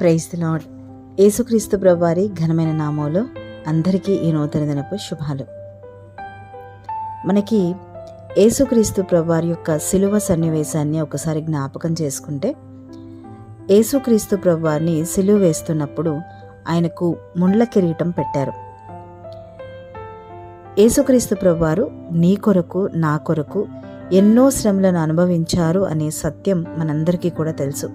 Praise the lord యేసుక్రీస్తు ప్రభువారి ఘనమైన నామంలో అందరికీ ఈ నూతన దినపు శుభాలు. మనకి యేసుక్రీస్తు ప్రభువారి యొక్క సిలువ సన్నివేశాన్ని ఒకసారి జ్ఞాపకం చేసుకుంటే యేసుక్రీస్తు ప్రభువారిని సిలువ వేస్తున్నప్పుడు ఆయనకు ముండ్ల కిరీటం పెట్టారు. యేసుక్రీస్తు ప్రభువారు నీ కొరకు నా కొరకు ఎన్నో శ్రమలను అనుభవించారు అనే సత్యం మనందరికీ కూడా తెలుసు.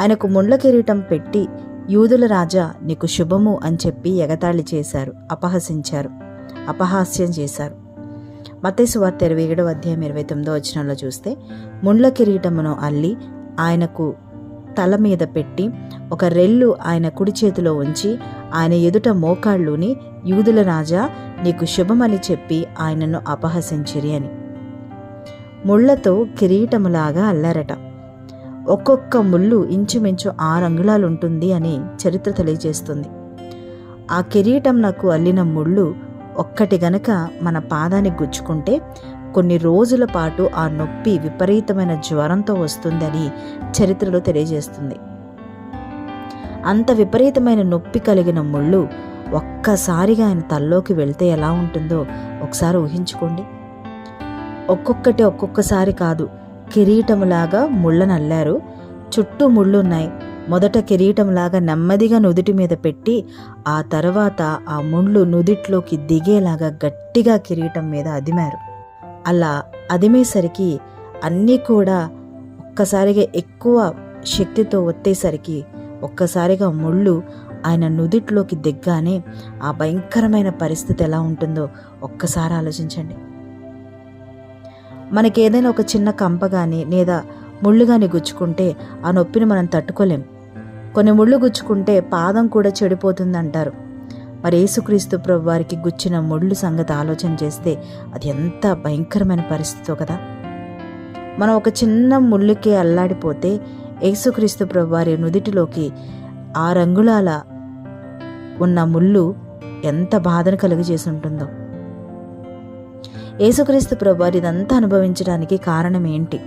ఆయనకు ముండ్ల కిరీటం పెట్టి యూదుల రాజా నీకు శుభము అని చెప్పి ఎగతాళి చేశారు. అపహసించారు. అపహాస్యం చేశారు. మతేసు వార్త ఇరవై ఏడవ అధ్యాయం ఇరవై తొమ్మిదో వచనంలో చూస్తే ముండ్ల కిరీటమును అల్లి ఆయనకు తల మీద పెట్టి ఒక రెల్లు ఆయన కుడి చేతిలో ఉంచి ఆయన ఎదుట మోకాళ్ళుని యూదుల రాజా నీకు శుభమని చెప్పి ఆయనను అపహసించిరి అని. ముళ్ళతో కిరీటములాగా అల్లారట. ఒక్కొక్క ముళ్ళు ఇంచుమించు ఆరు అంగుళాలు ఉంటుంది అని చరిత్ర తెలియజేస్తుంది. ఆ కిరీటం నాకు అల్లిన ముళ్ళు ఒక్కటి గనక మన పాదానికి గుచ్చుకుంటే కొన్ని రోజుల పాటు ఆ నొప్పి విపరీతమైన జ్వరంతో వస్తుందని చరిత్రలో తెలియజేస్తుంది. అంత విపరీతమైన నొప్పి కలిగిన ముళ్ళు ఒక్కసారిగా ఆయన తల్లోకి వెళ్తే ఎలా ఉంటుందో ఒకసారి ఊహించుకోండి. ఒక్కొక్కటి ఒక్కొక్కసారి కాదు కిరీటములాగా ముళ్ళనల్లారు చుట్టూ ముళ్ళున్నాయి. మొదట కిరీటంలాగా నెమ్మదిగా నుదుటి మీద పెట్టి ఆ తర్వాత ఆ ముళ్ళు నుదిట్లోకి దిగేలాగా గట్టిగా కిరీటం మీద అదిమారు. అలా అదిమేసరికి అన్నీ కూడా ఒక్కసారిగా ఎక్కువ శక్తితో ఒత్తేసరికి ఒక్కసారిగా ముళ్ళు ఆయన నుదిట్లోకి దిగ్గానే ఆ భయంకరమైన పరిస్థితి ఎలా ఉంటుందో ఒక్కసారి ఆలోచించండి. మనకి ఏదైనా ఒక చిన్న కంప కానీ లేదా ముళ్ళు కానీ గుచ్చుకుంటే ఆ నొప్పిని మనం తట్టుకోలేం. కొన్ని ముళ్ళు గుచ్చుకుంటే పాదం కూడా చెడిపోతుంది అంటారు మరి యేసుక్రీస్తు ప్రభు వారికి గుచ్చిన ముళ్ళు సంగతి ఆలోచన చేస్తే అది ఎంత భయంకరమైన పరిస్థితో కదా? మనం ఒక చిన్న ముళ్ళుకి అల్లాడిపోతే యేసుక్రీస్తు ప్రభు వారి నుదిటిలోకి ఆ రంగుళాల ఉన్న ముళ్ళు ఎంత బాధను కలుగజేసి ఉంటుందో యేసుక్రీస్తు ప్రభువారు ఇదంతా అనుభవించడానికి కారణం ఏంటి?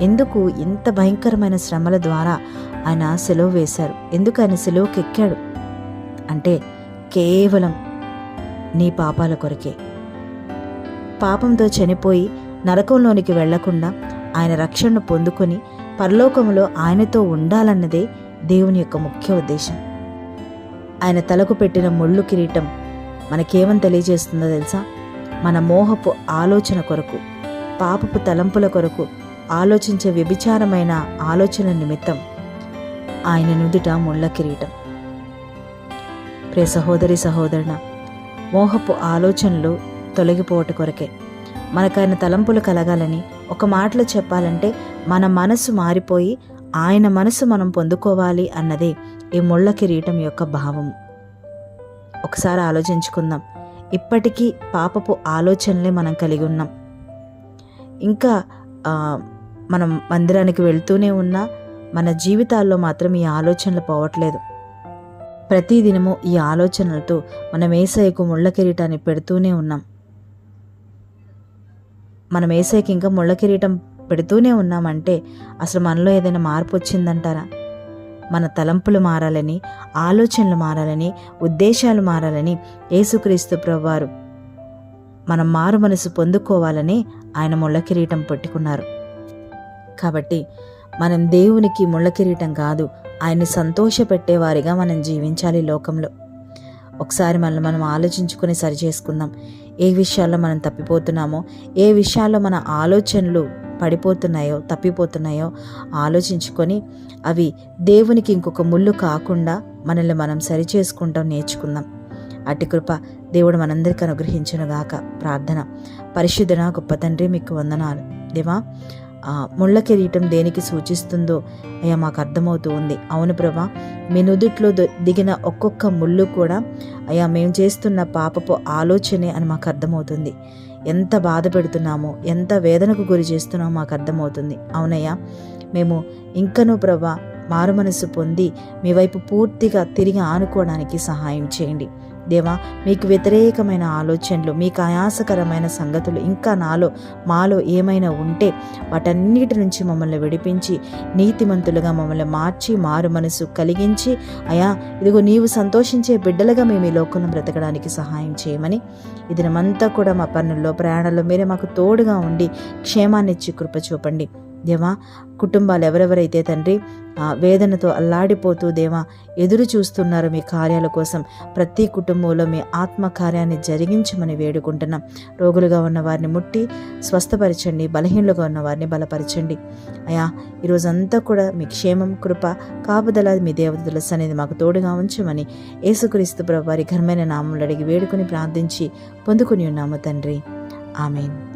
ఎందుకు ఇంత భయంకరమైన శ్రమల ద్వారా ఆయన సెలవు వేశారు? ఎందుకు ఆయన సెలవుకి ఎక్కాడు అంటే కేవలం నీ పాపాల కొరకే. పాపంతో చనిపోయి నరకంలోనికి వెళ్ళకుండా ఆయన రక్షణను పొందుకొని పరలోకంలో ఆయనతో ఉండాలన్నదే దేవుని యొక్క ముఖ్య ఉద్దేశం. ఆయన తలకు పెట్టిన ముళ్ళు కిరీటం మనకేమని తెలియజేస్తుందో తెలుసా? మన మోహపు ఆలోచన కొరకు పాపపు తలంపుల కొరకు ఆలోచించే వ్యభిచారమైన ఆలోచన నిమిత్తం ఆయన నుదుట ముళ్ళ కిరీటం. ప్రియ సహోదరి సహోదరున మోహపు ఆలోచనలు తొలగిపోవట కొరకే. మనకైన తలంపులు కలగాలని ఒక మాటలో చెప్పాలంటే మన మనసు మారిపోయి ఆయన మనసు మనం పొందుకోవాలి అన్నదే ఈ ముళ్ళ కిరీటం యొక్క భావం ఒకసారి ఆలోచించుకుందాం. ఇప్పటికీ పాపపు ఆలోచనలే మనం కలిగి ఉన్నాం. ఇంకా మనం మందిరానికి వెళ్తూనే ఉన్నా మన జీవితాల్లో మాత్రం ఈ ఆలోచనలు పోవట్లేదు. ప్రతిదినము ఈ ఆలోచనలతో మనం ఏసైకు ముళ్ళ కిరీటాన్ని పెడుతూనే ఉన్నాం. మనం ఏసైకి ఇంకా ముళ్ళ కిరీటం పెడుతూనే ఉన్నామంటే అసలు మనలో ఏదైనా మార్పు వచ్చిందంటారా? మన తలంపులు మారాలని ఆలోచనలు మారాలని ఉద్దేశాలు మారాలని యేసుక్రీస్తు ప్రభువారు మనం మారు మనసు పొందుకోవాలని ఆయన ముళ్ళ కిరీటం పెట్టుకున్నారు. కాబట్టి మనం దేవునికి ముళ్ళ కిరీటం కాదు ఆయన్ని సంతోషపెట్టేవారిగా మనం జీవించాలి లోకంలో. ఒకసారి మనల్ని మనం ఆలోచించుకొని సరి చేసుకుందాం ఏ విషయాల్లో మనం తప్పిపోతున్నామో ఏ విషయాల్లో మన ఆలోచనలు పడిపోతున్నాయో తప్పిపోతున్నాయో ఆలోచించుకొని అవి దేవునికి ఇంకొక ముళ్ళు కాకుండా మనల్ని మనం సరి చేసుకుంటాం నేర్చుకుందాం. అట్టి కృప దేవుడు మనందరికీ అనుగ్రహించునుగాక ప్రార్థన. పరిశుద్ధన గొప్ప తండ్రి మీకు వందనాలు. దేవా ముళ్ళ కిరీటం దేనికి సూచిస్తుందో అయ్యా మాకు అర్థమవుతూ ఉంది. అవును ప్రభా మీ నుదుట్లో దిగిన ఒక్కొక్క ముళ్ళు కూడా అయ్యా మేము చేస్తున్న పాపపు ఆలోచనే అని మాకు అర్థమవుతుంది. ఎంత బాధ పెడుతున్నామో ఎంత వేదనకు గురి చేస్తున్నామో మాకు అర్థమవుతుంది. అవునయ్యా మేము ఇంకనూ ప్రభా మారు మనసు పొంది మీ వైపు పూర్తిగా తిరిగి ఆనుకోవడానికి సహాయం చేయండి. దేవా మీకు వ్యతిరేకమైన ఆలోచనలు మీకు ఆయాసకరమైన సంగతులు ఇంకా నాలో మాలో ఏమైనా ఉంటే వాటన్నిటి నుంచి మమ్మల్ని విడిపించి నీతిమంతులుగా మమ్మల్ని మార్చి మారు మనసు కలిగించి అయా ఇదిగో నీవు సంతోషించే బిడ్డలుగా మేము ఈ లోకంలో బ్రతకడానికి సహాయం చేయమని ఇది దినమంతా కూడా మా పనుల్లో ప్రయాణంలో మీరే మాకు తోడుగా ఉండి క్షేమాన్నిచ్చి కృప చూపండి. దేవా కుటుంబాలు ఎవరెవరైతే తండ్రి వేదనతో అల్లాడిపోతూ దేవా ఎదురు చూస్తున్నారు మీ కార్యాల కోసం. ప్రతి కుటుంబంలో మీ ఆత్మ కార్యాన్ని జరిగించమని వేడుకుంటున్నాం. రోగులుగా ఉన్న వారిని ముట్టి స్వస్థపరచండి బలహీనులుగా ఉన్న వారిని బలపరచండి. అయా ఈరోజంతా కూడా మీ క్షేమం కృప కాపుదల మీ దేవతల అనేది మాకు తోడుగా ఉంచమని యేసుక్రీస్తు ప్రభు వారి ఘనమైన నామంలో అడిగి వేడుకొని ప్రార్థించి పొందుకుని ఉన్నాము తండ్రి. ఆమెన్.